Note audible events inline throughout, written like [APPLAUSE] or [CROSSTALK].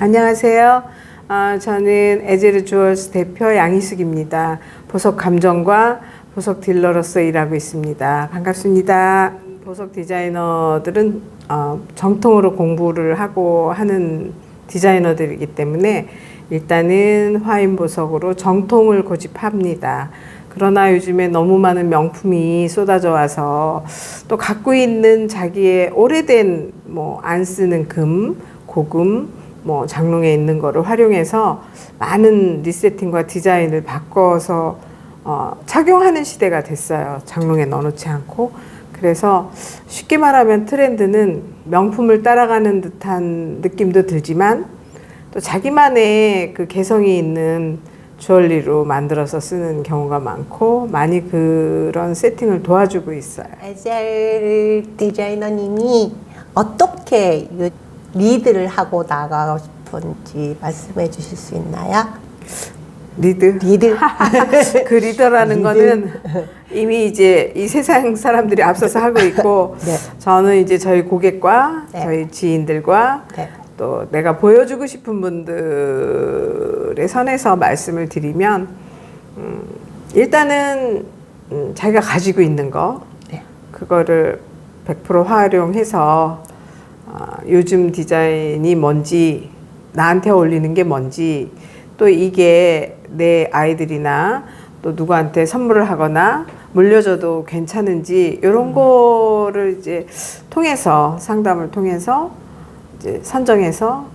안녕하세요. 아, 저는 에제르 주얼스 대표 양희숙입니다. 보석 감정과 보석 딜러로서 일하고 있습니다. 반갑습니다. 보석 디자이너들은 어, 정통으로 공부를 하고 하는 디자이너들이기 때문에 일단은 화인 보석으로 정통을 고집합니다. 그러나 요즘에 너무 많은 명품이 쏟아져 와서 또 갖고 있는 자기의 오래된 뭐 안 쓰는 금, 고금, 뭐 장롱에 있는 거를 활용해서 많은 리세팅과 디자인을 바꿔서 어, 착용하는 시대가 됐어요. 장롱에 넣어놓지 않고. 그래서 쉽게 말하면 트렌드는 명품을 따라가는 듯한 느낌도 들지만 또 자기만의 그 개성이 있는 주얼리로 만들어서 쓰는 경우가 많고 많이 그런 세팅을 도와주고 있어요. 에젤 디자이너님이 어떻게 이 리드를 하고 나가고 싶은지 말씀해 주실 수 있나요? 리드. 리드. [LAUGHS] 그 리더라는 거는 이미 이제 이 세상 사람들이 앞서서 하고 있고 [LAUGHS] 네. 저는 이제 저희 고객과 네. 저희 지인들과 네. 또 내가 보여주고 싶은 분들의 선에서 말씀을 드리면 음, 일단은 음, 자기가 가지고 있는 거 네. 그거를 100% 활용해서 아, 요즘 디자인이 뭔지 나한테 어울리는 게 뭔지 또 이게 내 아이들이나 또 누구한테 선물을 하거나 물려줘도 괜찮은지 이런 거를 이제 통해서 상담을 통해서 이제 선정해서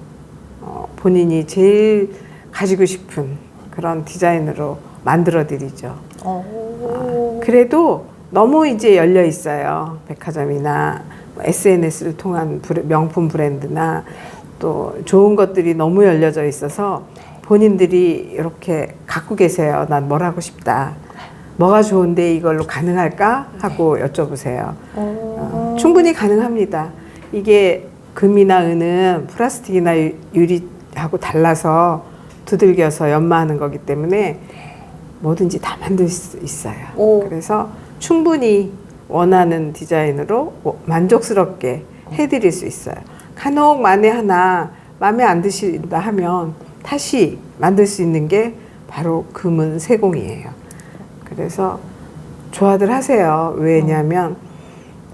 어, 본인이 제일 가지고 싶은 그런 디자인으로 만들어 드리죠. 오. 그래도 너무 이제 열려 있어요. 백화점이나 SNS를 통한 명품 브랜드나 또 좋은 것들이 너무 열려져 있어서 본인들이 이렇게 갖고 계세요. 난 뭘 하고 싶다. 뭐가 좋은데 이걸로 가능할까? 하고 여쭤보세요. 어, 충분히 가능합니다. 이게 금이나 은은 플라스틱이나 유- 유리하고 달라서 두들겨서 연마하는 거기 때문에 뭐든지 다 만들 수 있어요. 오. 그래서 충분히 원하는 디자인으로 뭐 만족스럽게 해드릴 수 있어요. 간혹 만에 하나 마음에 안 드신다 하면 다시 만들 수 있는 게 바로 금은 세공이에요. 그래서 좋아들 하세요. 왜냐하면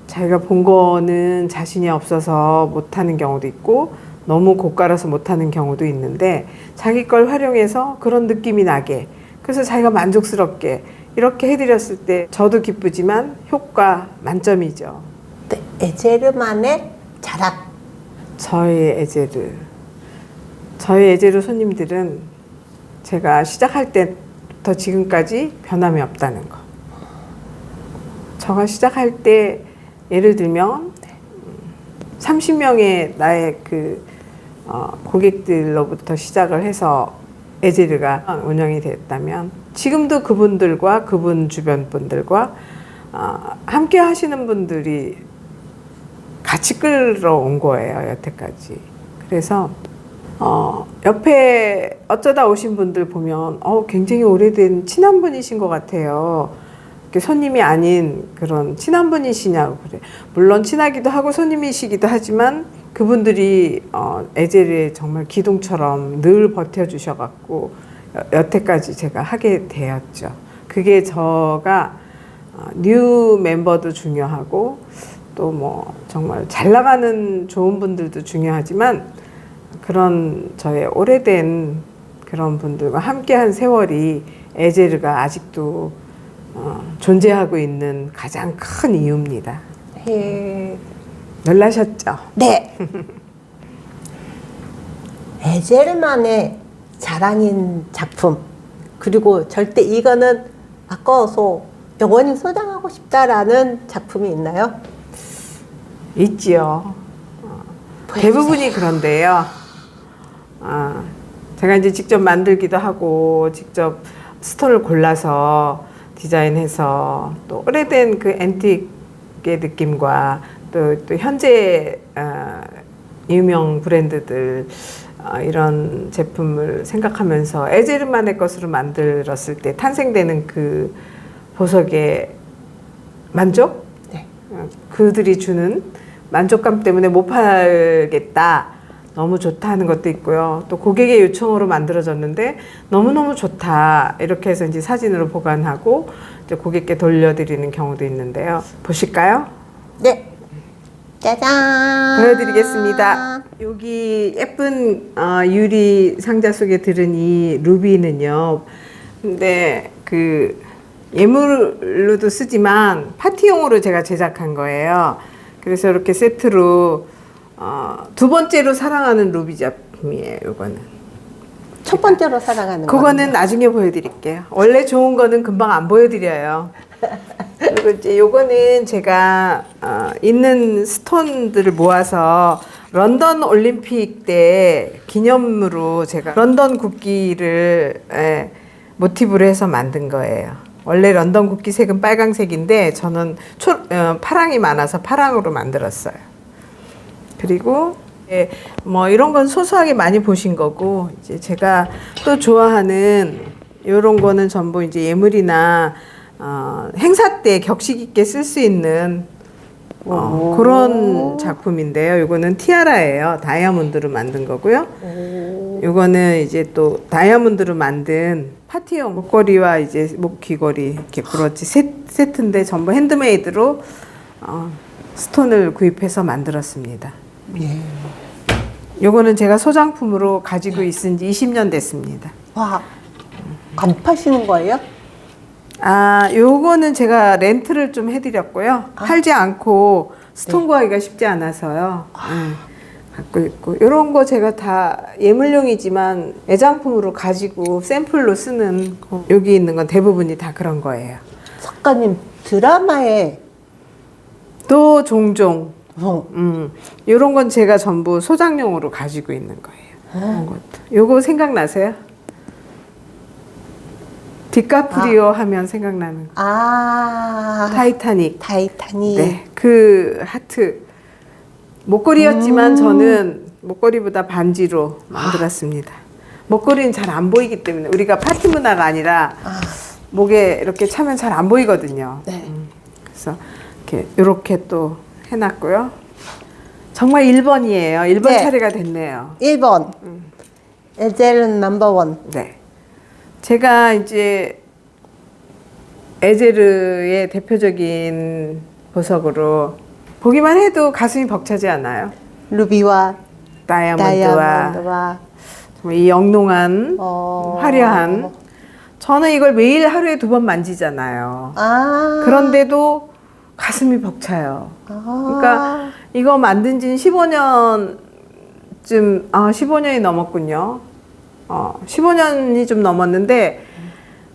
자기가 본 거는 자신이 없어서 못하는 경우도 있고 너무 고가라서 못하는 경우도 있는데 자기 걸 활용해서 그런 느낌이 나게 그래서 자기가 만족스럽게 이렇게 해드렸을 때 저도 기쁘지만 효과 만점이죠. 네, 에제르만의 자랑. 저희 에제르 저희 에제르 손님들은 제가 시작할 때부터 지금까지 변함이 없다는 거. 저가 시작할 때 예를 들면 30명의 나의 그 어, 고객들로부터 시작을 해서 에제르가 운영이 됐다면 지금도 그분들과 그분 주변 분들과 어, 함께 하시는 분들이 같이 끌어온 거예요 여태까지. 그래서 어, 옆에 어쩌다 오신 분들 보면 어, 굉장히 오래된 친한 분이신 것 같아요. 손님이 아닌 그런 친한 분이시냐고 그래. 물론 친하기도 하고 손님이시기도 하지만 그분들이 어, 에젤의 정말 기둥처럼 늘 버텨주셔갖고 여- 여태까지 제가 하게 되었죠. 그게 저가 어, 뉴 멤버도 중요하고 또 뭐 정말 잘 나가는 좋은 분들도 중요하지만 그런 저의 오래된 그런 분들과 함께한 세월이 에제르가 아직도 어, 존재하고 있는 가장 큰 이유입니다. 예. 놀라셨죠? 네. [LAUGHS] 에젤만의 자랑인 작품. 그리고 절대 이거는 아까워서 영원히 소장하고 싶다라는 작품이 있나요? 있지요. 어, 대부분이 그런데요. 아, 제가 이제 직접 만들기도 하고 직접 스톤을 골라서 디자인해서 또 오래된 그 앤틱의 느낌과 또, 또 현재 아, 유명 브랜드들 아, 이런 제품을 생각하면서 에제르만의 것으로 만들었을 때 탄생되는 그 보석의 만족 네. 어, 그들이 주는 만족감 때문에 못 팔겠다. 너무 좋다 하는 것도 있고요. 또 고객의 요청으로 만들어졌는데 너무너무 좋다. 이렇게 해서 이제 사진으로 보관하고 이제 고객께 돌려드리는 경우도 있는데요. 보실까요? 네. 짜잔. 보여드리겠습니다. 여기 예쁜 어, 유리 상자 속에 들은 이 루비는요. 근데 그 예물로도 쓰지만 파티용으로 제가 제작한 거예요. 그래서 이렇게 세트로 어, 두 번째로 사랑하는 루비 작품이에요. 요거는. 첫 번째로 사랑하는 거. 그거는 나중에 보여드릴게요. 원래 좋은 거는 금방 안 보여드려요. 그리고 이제 요거는 제가 어, 있는 스톤들을 모아서 런던 올림픽 때 기념으로 제가 런던 국기를 예, 모티브로 해서 만든 거예요. 원래 런던 국기 색은 빨강색인데 저는 초, 어, 파랑이 많아서 파랑으로 만들었어요. 그리고 예, 뭐 이런 건 소소하게 많이 보신 거고 이제 제가 또 좋아하는 이런 거는 전부 이제 예물이나 어, 행사 때 격식 있게 쓸 수 있는 어, 오. 그런 작품인데요. 이거는 티아라예요. 다이아몬드로 만든 거고요. 오. 요거는 이제 또 다이아몬드로 만든 파티용 목걸이와 이제 목 귀걸이 이렇게 브로치 세, 세트인데 전부 핸드메이드로 어, 스톤을 구입해서 만들었습니다. 예. 요거는 제가 소장품으로 가지고 있은 지 20년 됐습니다. 와. 안 파시는 거예요? 아, 요거는 제가 렌트를 좀 해드렸고요. 팔지 않고 스톤 구하기가 쉽지 않아서요. 네, 갖고 있고. 요런 거 제가 다 예물용이지만 애장품으로 가지고 샘플로 쓰는 거. 여기 있는 건 대부분이 다 그런 거예요. 작가님 드라마에 또 종종, 어, 음, 요런 건 제가 전부 소장용으로 가지고 있는 거예요. 이런 것도. 요거 생각나세요? 디카프리오 하면 생각나는 거. 아 타이타닉. 타이타닉. 네, 그 하트 목걸이였지만 저는 목걸이보다 반지로 만들었습니다. 목걸이는 잘 안 보이기 때문에 우리가 파티 문화가 아니라 아, 목에 이렇게 차면 잘 안 보이거든요. 네. 음, 그래서 이렇게 이렇게 또 해놨고요. 정말 1번이에요. 1번 네. 차례가 됐네요. 1번. 에젤은 넘버원. 네. 제가 이제 에제르의 대표적인 보석으로 보기만 해도 가슴이 벅차지 않아요? 루비와 다이아몬드와 다이아몬드와 정말 이 영롱한 어... 화려한 저는 이걸 매일 하루에 두 번 만지잖아요. 아 그런데도 가슴이 벅차요. 아. 그러니까 이거 만든 지는 15년쯤 아 15년이 넘었군요. 어 15년이 좀 넘었는데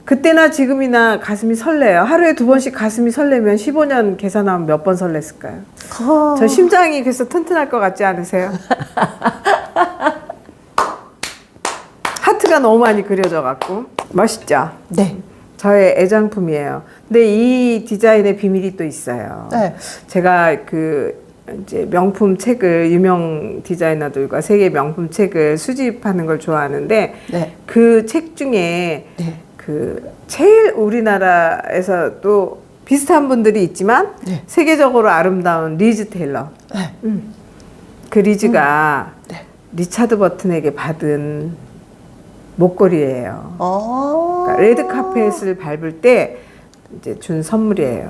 그때나 지금이나 가슴이 설레요. 하루에 두 번씩 가슴이 설레면 15년 계산하면 몇 번 설렜을까요? 어. 저 심장이 그래서 튼튼할 것 같지 않으세요? [LAUGHS] 하트가 너무 많이 그려져 갖고 멋있죠? 네. 저의 애장품이에요. 근데 이 디자인의 비밀이 또 있어요. 네. 제가 그 이제 명품 책을 유명 디자이너들과 세계 명품 책을 수집하는 걸 좋아하는데 네. 그 책 중에 네. 그 제일 우리나라에서 또 비슷한 분들이 있지만 네. 세계적으로 아름다운 리즈 테일러. 네. 그 리즈가 네. 리차드 버튼에게 받은 목걸이에요. 어. 그러니까 레드 카펫을 밟을 때 이제 준 선물이에요.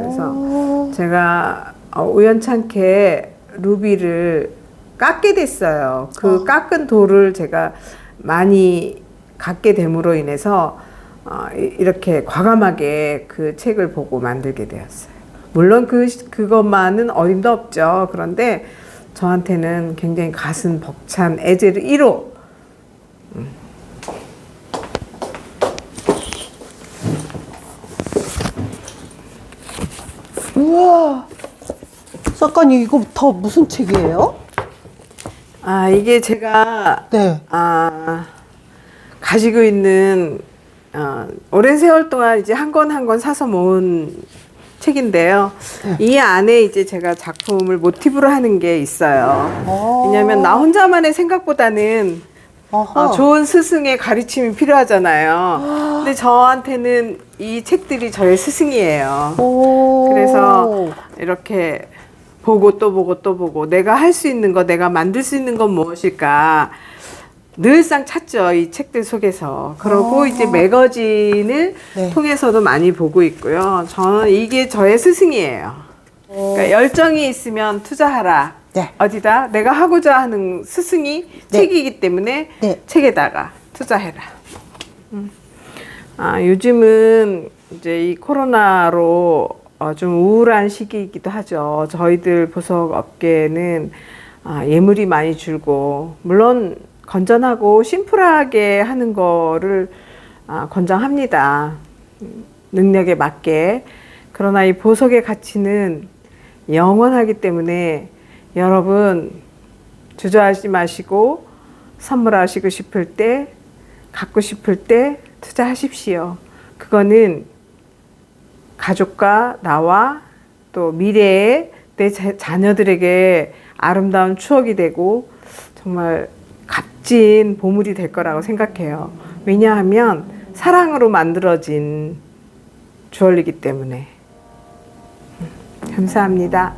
그래서 어. 제가 어, 우연찮게 루비를 깎게 됐어요. 그 어. 깎은 돌을 제가 많이 갖게 됨으로 인해서 어, 이- 이렇게 과감하게 그 책을 보고 만들게 되었어요. 물론 그 그것만은 어림도 없죠. 그런데 저한테는 굉장히 가슴 벅찬 에제르 1호 우와. 작가님 이거 다 무슨 책이에요? 아 이게 제가 네. 아, 가지고 있는 어, 오랜 세월 동안 이제 한 권 한 권 사서 모은 책인데요. 이 안에 이제 제가 작품을 모티브로 하는 게 있어요. 어. 왜냐하면 나 혼자만의 생각보다는 어허. 어, 좋은 스승의 가르침이 필요하잖아요. 근데 저한테는 이 책들이 저의 스승이에요. 오. 그래서 이렇게 보고 또 보고 또 보고 내가 할 수 있는 거, 내가 만들 수 있는 건 무엇일까 늘상 찾죠 이 책들 속에서. 그러고 어. 이제 매거진을 네. 통해서도 많이 보고 있고요. 저는 이게 저의 스승이에요. 그러니까 열정이 있으면 투자하라. 네. 어디다 내가 하고자 하는 스승이 네. 책이기 때문에 네. 책에다가 투자해라. 음. 아, 요즘은 이제 이 코로나로 어, 좀 우울한 시기이기도 하죠. 저희들 보석 업계는 아, 예물이 많이 줄고 물론 건전하고 심플하게 하는 거를 아, 권장합니다. 음, 능력에 맞게. 그러나 이 보석의 가치는 영원하기 때문에 여러분 주저하지 마시고 선물하시고 싶을 때 갖고 싶을 때 투자하십시오. 그거는 가족과 나와 또 미래의 내 자- 자녀들에게 아름다운 추억이 되고 정말 값진 보물이 될 거라고 생각해요. 왜냐하면 사랑으로 만들어진 주얼리기 때문에. 음, 감사합니다.